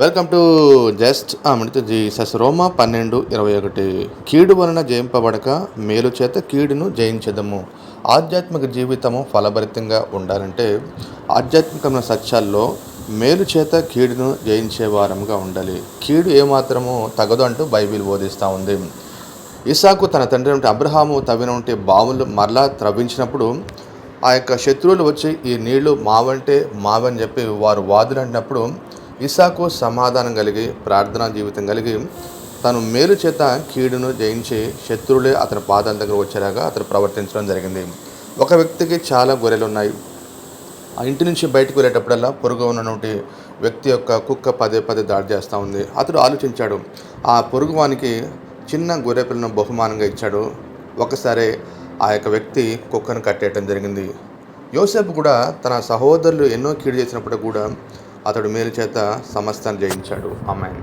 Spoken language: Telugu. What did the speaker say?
వెల్కమ్ టు జస్ట్ మృతి జీసస్ రోమ పన్నెండు ఇరవై ఒకటి. కీడు వలన జయింపబడక మేలు చేత కీడును జయించదము. ఆధ్యాత్మిక జీవితము ఫలభరితంగా ఉండాలంటే ఆధ్యాత్మికమైన సత్యాల్లో మేలు చేత కీడును జయించే వారముగా ఉండాలి. కీడు ఏమాత్రము తగదు అంటూ బైబిల్ బోధిస్తూ ఉంది. ఇసాకు తన తండ్రి వంటి అబ్రహాము తవ్విన బావులు మరలా త్రవ్వించినప్పుడు ఆ యొక్క శత్రువులు వచ్చి ఈ నీళ్ళు మావంటే మావని చెప్పి వారు వాదులంటున్నప్పుడు ఇసాకు సమాధానం కలిగి ప్రార్థనా జీవితం కలిగి తను మేలు చేత కీడును జయించి శత్రువులే అతని పాదాల దగ్గర వచ్చేలాగా అతను ప్రవర్తించడం జరిగింది. ఒక వ్యక్తికి చాలా గొర్రెలు ఉన్నాయి ఆ ఇంటి నుంచి బయటకు వెళ్ళేటప్పుడల్లా పొరుగు ఉన్నటువంటి వ్యక్తి యొక్క కుక్క పదే పదే దాడి చేస్తూ ఉంది. అతడు ఆలోచించాడు ఆ పొరుగువానికి చిన్న గొర్రె పిల్లను బహుమానంగా ఇచ్చాడు. ఒకసారి ఆ యొక్క వ్యక్తి కుక్కను కట్టేయటం జరిగింది. యోసేపు కూడా తన సహోదరులు ఎన్నో కీడు చేసినప్పుడు కూడా అతడు మేలు చేత సమస్తాన్ని జయించాడు. అమ్మాయి